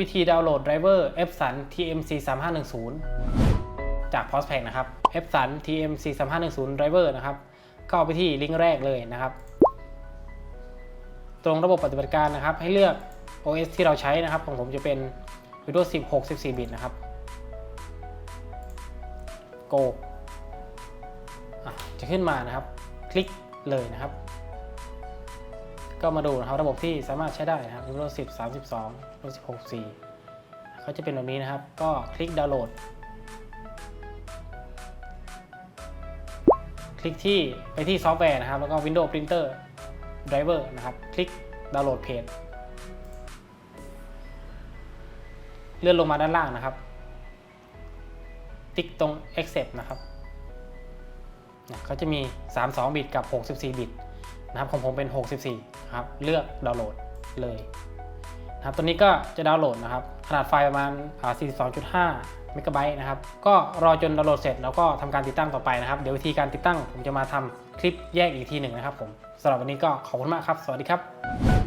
วิธีดาวน์โหลดไดรเวอร์ Epson TMC 3510 จาก Postpack นะครับ Epson TMC 3510 Driver นะครับก็เอาไปที่ลิงก์แรกเลยนะครับ ตรงระบบปฏิบัติการนะครับ ให้เลือก OS ที่เราใช้นะครับ ของผมจะเป็น Windows 10 64 บิตนะครับ Go จะขึ้นมานะครับ คลิกเลยนะครับ ก็มาดูนะครับระบบที่สามารถใช้ได้นะครับ Windows 10 32 Windows 16 4เขาจะเป็นแบบนี้นะครับ ก็คลิกดาวน์โหลด คลิกที่ไปที่ซอฟต์แวร์นะครับ แล้วก็ Windows Printer Driver นะครับ คลิกดาวน์โหลดเพจเลื่อนลงมาด้านล่างนะครับ ติ๊กตรง accept นะครับเนี่ยเขาจะมี 32 บิตกับ 64 บิต นะครับของผมเป็น 64นะครับเลือกดาวน์โหลดเลยนะครับตัวนี้ก็จะดาวน์โหลดนะครับ ขนาดไฟล์ประมาณ 42.5 เมกะไบต์นะครับ ก็รอจนดาวน์โหลดเสร็จแล้วก็ทำการติดตั้งต่อไปนะครับ เดี๋ยววิธีการติดตั้งผมจะมาทำคลิปแยกอีกทีหนึ่งนะครับผมสำหรับวันนี้ก็ขอบคุณมากครับ สวัสดีครับ